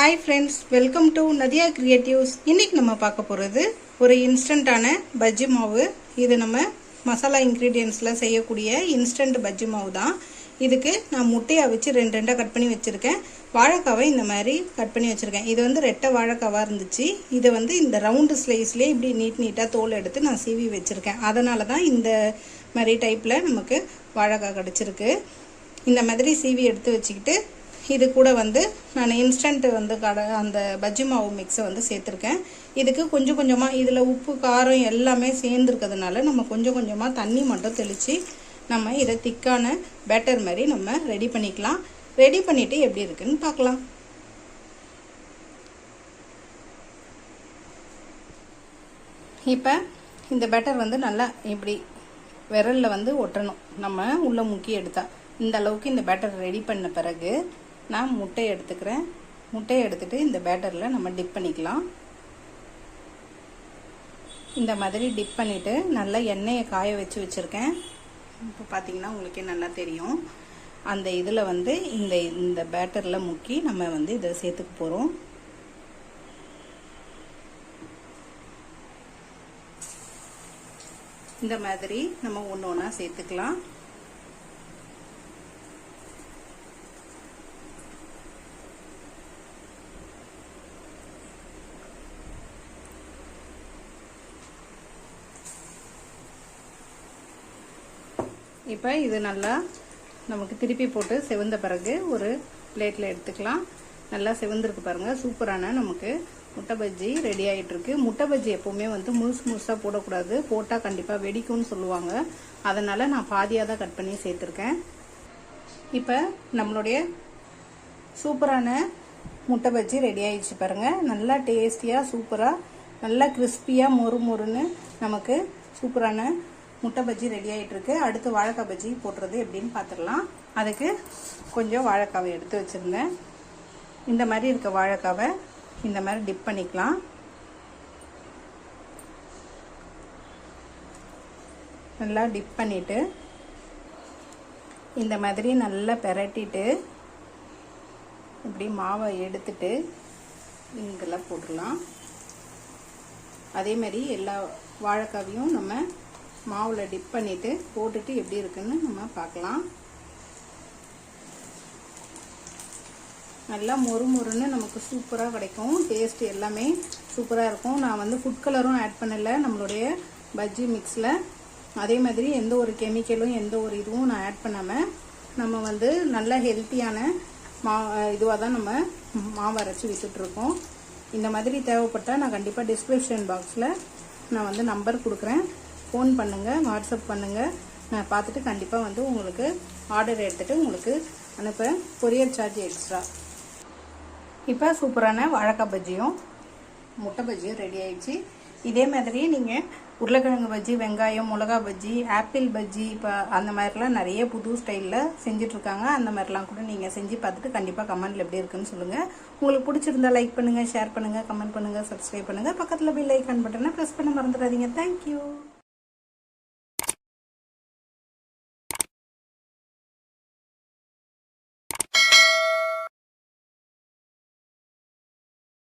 Hi friends welcome to Nadhiya creatives இன்றைக்கி நம்ம பார்க்க போகிறது ஒரு இன்ஸ்டண்ட்டான பஜ்ஜி மாவு. இது நம்ம மசாலா இன்க்ரீடியன்ஸில் செய்யக்கூடிய இன்ஸ்டண்ட் பஜ்ஜி மாவு தான். இதுக்கு நான் முட்டையை வச்சு ரெண்டு ரெண்டாக கட் பண்ணி வச்சுருக்கேன். வாழைக்காவை இந்த மாதிரி கட் பண்ணி வச்சுருக்கேன். இது வந்து ரெட்டை வாழைக்காவாக இருந்துச்சு. இதை வந்து இந்த ரவுண்டு ஸ்லைஸ்லேயே இப்படி நீட் நீட்டாக தோல் எடுத்து நான் சீவி வச்சுருக்கேன். அதனால தான் இந்த மாதிரி டைப்பில் நமக்கு வாழைக்காய் கிடச்சிருக்கு. இந்த மாதிரி சீவி எடுத்து வச்சுக்கிட்டு இது கூட வந்து நான் இன்ஸ்டன்ட்டு வந்து கடை அந்த பஜ்ஜி மாவு மிக்ஸை வந்து சேர்த்துருக்கேன். இதுக்கு கொஞ்சம் கொஞ்சமாக இதில் உப்பு காரம் எல்லாமே சேர்ந்துருக்கிறதுனால நம்ம கொஞ்சம் கொஞ்சமாக தண்ணி மட்டும் தெளித்து நம்ம இதை திக்கான பேட்டர் மாதிரி நம்ம ரெடி பண்ணிக்கலாம். ரெடி பண்ணிவிட்டு எப்படி இருக்குன்னு பார்க்கலாம். இப்போ இந்த பேட்டர் வந்து நல்லா இப்படி விரலில் வந்து ஒட்டணும். நம்ம உள்ளே முக்கி எடுத்தால் இந்த அளவுக்கு இந்த பேட்டர் ரெடி பண்ண பிறகு நான் முட்டையை எடுத்துக்கிறேன். முட்டையை எடுத்துகிட்டு இந்த பேட்டரில் நம்ம டிப் பண்ணிக்கலாம். இந்த மாதிரி டிப் பண்ணிவிட்டு நல்லா எண்ணெயை காய வச்சு வச்சுருக்கேன். இப்போ பார்த்தீங்கன்னா உங்களுக்கே நல்லா தெரியும். அந்த இதில் வந்து இந்த இந்த பேட்டரில் முக்கி நம்ம வந்து இதை சேர்த்துக்க போகிறோம் இந்த மாதிரி நம்ம ஒன்று ஒன்றா சேர்த்துக்கலாம். இப்போ இது நல்லா நமக்கு திருப்பி போட்டு செவந்த பிறகு ஒரு பிளேட்டில் எடுத்துக்கலாம். நல்லா செவந்திருக்கு பாருங்கள் சூப்பரான நமக்கு முட்டை பஜ்ஜி ரெடி ஆகிட்டுருக்கு முட்டை பஜ்ஜி எப்போவுமே வந்து முழுசு முழுசாக போடக்கூடாது. போட்டால் கண்டிப்பாக வெடிக்கும்னு சொல்லுவாங்க. அதனால் நான் பாதியாக தான் கட் பண்ணி சேர்த்துருக்கேன். இப்போ நம்மளுடைய சூப்பரான முட்டை பஜ்ஜி ரெடி ஆகிடுச்சு பாருங்கள் நல்லா டேஸ்டியாக சூப்பராக நல்லா கிறிஸ்பியாக மொறு மொறுன்னு நமக்கு சூப்பரான முட்டை பஜ்ஜி ரெடி ஆகிட்டுருக்கு அடுத்து வாழைக்காய் பஜ்ஜி போட்டுறது எப்படின்னு பார்த்துடலாம் அதுக்கு கொஞ்சம் வாழைக்காவை எடுத்து வச்சுருந்தேன் இந்த மாதிரி இருக்க வாழைக்காவை இந்த மாதிரி டிப் பண்ணிக்கலாம். நல்லா டிப் பண்ணிவிட்டு இந்த மாதிரி நல்லா பெரட்டிட்டு இப்படி மாவை எடுத்துட்டு இங்கெல்லாம் போட்டுடலாம். அதே மாதிரி எல்லா வாழைக்காவையும் நம்ம மாவில் டிப் பண்ணிவிட்டு போட்டுட்டு எப்படி இருக்குன்னு நம்ம பார்க்கலாம். நல்லா மொறு மொறுன்னு நமக்கு சூப்பராக கிடைக்கும். டேஸ்ட் எல்லாமே சூப்பராக இருக்கும். நான் வந்து ஃபுட் கலரும் ஆட் பண்ணலை. நம்மளுடைய பஜ்ஜி மிக்ஸில் அதே மாதிரி எந்த ஒரு கெமிக்கலும் எந்த ஒரு இதுவும் நான் ஆட் பண்ணாமல் நம்ம வந்து நல்ல ஹெல்த்தியான மா இதுவாக தான் நம்ம மாவு அரைச்சி விற்றுட்ருக்கோம் இந்த மாதிரி தேவைப்பட்டால் நான் கண்டிப்பாக டிஸ்கிரிப்ஷன் பாக்ஸில் நான் வந்து நம்பர் கொடுக்குறேன். ஃபோன் பண்ணுங்கள் வாட்ஸ்அப் பண்ணுங்கள் நான் பார்த்துட்டு கண்டிப்பாக வந்து உங்களுக்கு ஆர்டர் எடுத்துகிட்டு உங்களுக்கு அனுப்புகிறேன் கொரியர் சார்ஜ் எக்ஸ்ட்ரா இப்போ சூப்பரான வாழைக்காய் பஜ்ஜியும் முட்டை பஜ்ஜியும் ரெடி ஆயிடுச்சு. இதே மாதிரி நீங்கள் உருளைக்கிழங்கு பஜ்ஜி வெங்காயம் மிளகா பஜ்ஜி ஆப்பிள் பஜ்ஜி இப்போ அந்த மாதிரிலாம் நிறைய புது ஸ்டைலில் செஞ்சிட்ருக்காங்க. அந்த மாதிரிலாம் கூட நீங்கள் செஞ்சு பார்த்துட்டு கண்டிப்பாக கமெண்ட்டில் எப்படி இருக்குன்னு சொல்லுங்கள் உங்களுக்கு பிடிச்சிருந்தா லைக் பண்ணுங்கள் ஷேர் பண்ணுங்கள் கமெண்ட் பண்ணுங்கள் சப்ஸ்கிரைப் பண்ணுங்கள் பக்கத்தில் போய் லைக் பட்டனை ப்ரெஸ் பண்ண மறந்துடாதீங்க. தேங்க்யூ